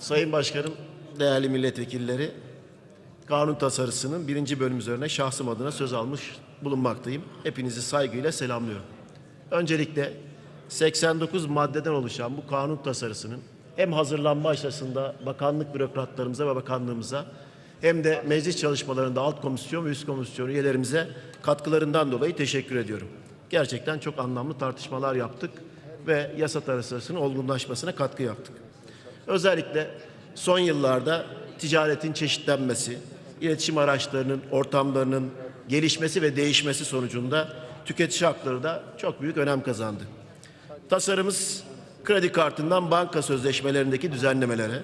Sayın Başkanım, değerli milletvekilleri, kanun tasarısının birinci bölüm üzerine şahsım adına söz almış bulunmaktayım. Hepinizi saygıyla selamlıyorum. Öncelikle 89 maddeden oluşan bu kanun tasarısının hem hazırlanma aşamasında bakanlık bürokratlarımıza ve bakanlığımıza hem de meclis çalışmalarında alt komisyon ve üst komisyon üyelerimize katkılarından dolayı teşekkür ediyorum. Gerçekten çok anlamlı tartışmalar yaptık ve yasa tasarısının olgunlaşmasına katkı yaptık. Özellikle son yıllarda ticaretin çeşitlenmesi, iletişim araçlarının, ortamlarının gelişmesi ve değişmesi sonucunda tüketici hakları da çok büyük önem kazandı. Tasarımız kredi kartından banka sözleşmelerindeki düzenlemelere,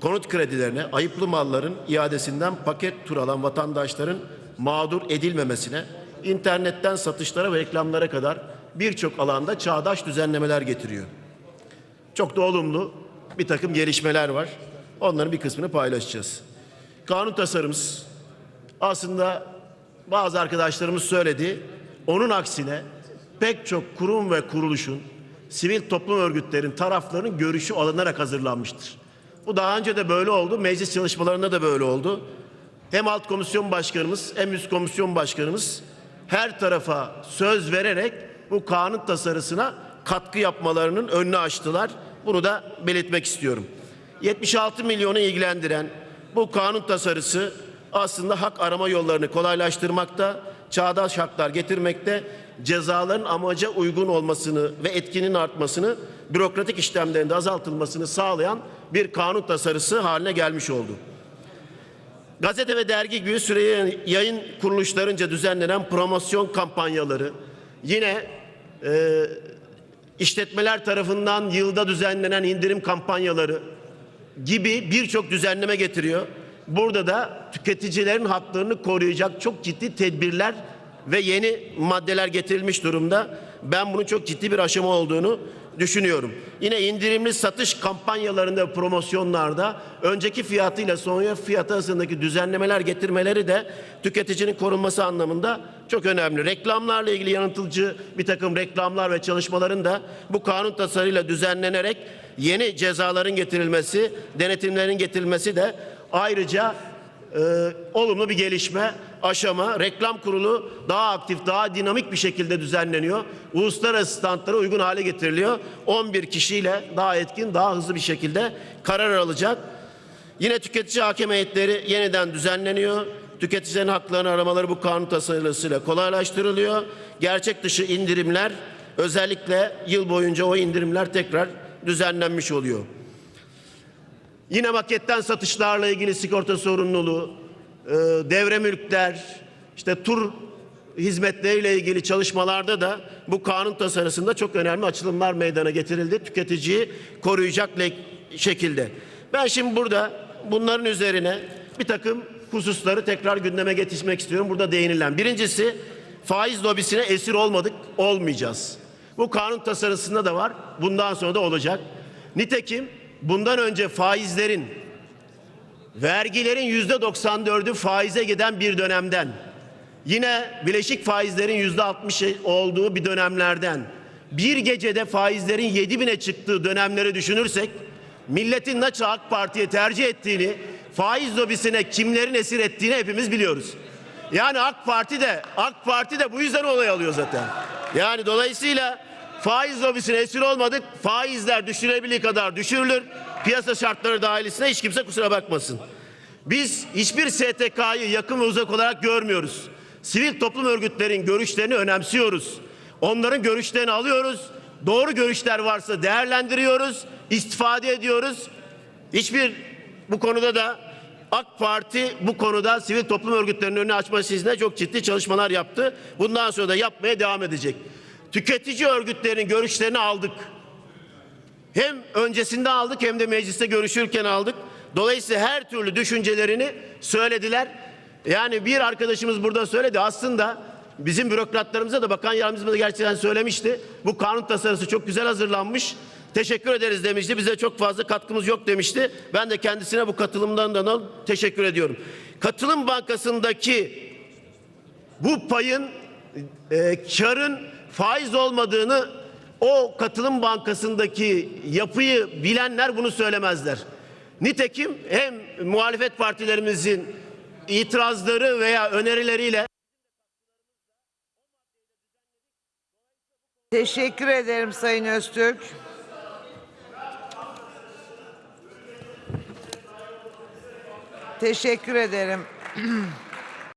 konut kredilerine, ayıplı malların iadesinden paket tur alan vatandaşların mağdur edilmemesine, internetten satışlara ve reklamlara kadar birçok alanda çağdaş düzenlemeler getiriyor. Çok da olumlu bir takım gelişmeler var. Onların bir kısmını paylaşacağız. Kanun tasarımız aslında bazı arkadaşlarımız söyledi. Onun aksine pek çok kurum ve kuruluşun, sivil toplum örgütlerin taraflarının görüşü alınarak hazırlanmıştır. Bu daha önce de böyle oldu. Meclis çalışmalarında da böyle oldu. Hem alt komisyon başkanımız hem üst komisyon başkanımız her tarafa söz vererek bu kanun tasarısına katkı yapmalarının önünü açtılar. Bunu da belirtmek istiyorum. 76 milyonu ilgilendiren bu kanun tasarısı aslında hak arama yollarını kolaylaştırmakta, çağdaş haklar getirmekte, cezaların amaca uygun olmasını ve etkinin artmasını, bürokratik işlemlerin de azaltılmasını sağlayan bir kanun tasarısı haline gelmiş oldu. Gazete ve dergi gibi süre yayın kuruluşlarınca düzenlenen promosyon kampanyaları, yine e, işletmeler tarafından yılda düzenlenen indirim kampanyaları gibi birçok düzenleme getiriyor. Burada da tüketicilerin haklarını koruyacak çok ciddi tedbirler ve yeni maddeler getirilmiş durumda. Ben bunun çok ciddi bir aşama olduğunu düşünüyorum. Yine indirimli satış kampanyalarında, promosyonlarda önceki fiyatıyla sonraki fiyatı arasındaki düzenlemeler getirmeleri de tüketicinin korunması anlamında çok önemli. Reklamlarla ilgili yanıltıcı bir takım reklamlar ve çalışmaların da bu kanun tasarıyla düzenlenerek yeni cezaların getirilmesi, denetimlerin getirilmesi de ayrıca e, olumlu bir gelişme aşama. Reklam kurulu daha aktif, daha dinamik bir şekilde düzenleniyor. Uluslararası standlara uygun hale getiriliyor. 11 kişiyle daha etkin, daha hızlı bir şekilde karar alacak. Yine tüketici hakem heyetleri yeniden düzenleniyor. Tüketicilerin haklarını aramaları bu kanun tasarısıyla kolaylaştırılıyor. Gerçek dışı indirimler özellikle yıl boyunca o indirimler tekrar düzenlenmiş oluyor. Yine maketten satışlarla ilgili sigorta sorumluluğu, e, devre mülkler, işte tur hizmetleriyle ilgili çalışmalarda da bu kanun tasarısında çok önemli açılımlar meydana getirildi. Tüketiciyi koruyacak şekilde. Ben şimdi burada bunların üzerine bir takım hususları tekrar gündeme getirmek istiyorum. Burada değinilen. Birincisi faiz lobisine esir olmadık, olmayacağız. Bu kanun tasarısında da var. Bundan sonra da olacak. Nitekim bundan önce faizlerin vergilerin yüzde 94'ü faize giden bir dönemden yine bileşik faizlerin yüzde 60 olduğu bir dönemlerden bir gecede faizlerin 7 bine çıktığı dönemleri düşünürsek milletin nasıl AK Parti'ye tercih ettiğini faiz lobisine kimlerin esir ettiğini hepimiz biliyoruz. Yani AK Parti de AK Parti de bu yüzden olay alıyor zaten. Yani dolayısıyla faiz lobisine esir olmadık. Faizler düşürebildiği kadar düşürülür. Piyasa şartları dahilisine hiç kimse kusura bakmasın. Biz hiçbir STK'yı yakın ve uzak olarak görmüyoruz. Sivil toplum örgütlerin görüşlerini önemsiyoruz. Onların görüşlerini alıyoruz. Doğru görüşler varsa değerlendiriyoruz, istifade ediyoruz. Hiçbir bu konuda da AK Parti bu konuda sivil toplum örgütlerinin önünü açması için çok ciddi çalışmalar yaptı. Bundan sonra da yapmaya devam edecek. Tüketici örgütlerinin görüşlerini aldık. Hem öncesinde aldık hem de mecliste görüşürken aldık. Dolayısıyla her türlü düşüncelerini söylediler. Yani bir arkadaşımız burada söyledi. Aslında bizim bürokratlarımıza da bakan yardımcımız da gerçekten söylemişti. Bu kanun tasarısı çok güzel hazırlanmış. Teşekkür ederiz demişti. Bize çok fazla katkımız yok demişti. Ben de kendisine bu katılımdan da teşekkür ediyorum. Katılım Bankası'ndaki bu payın e, karın faiz olmadığını o katılım bankasındaki yapıyı bilenler bunu söylemezler. Nitekim hem muhalefet partilerimizin itirazları veya önerileriyle Teşekkür ederim Sayın Öztürk. Teşekkür ederim.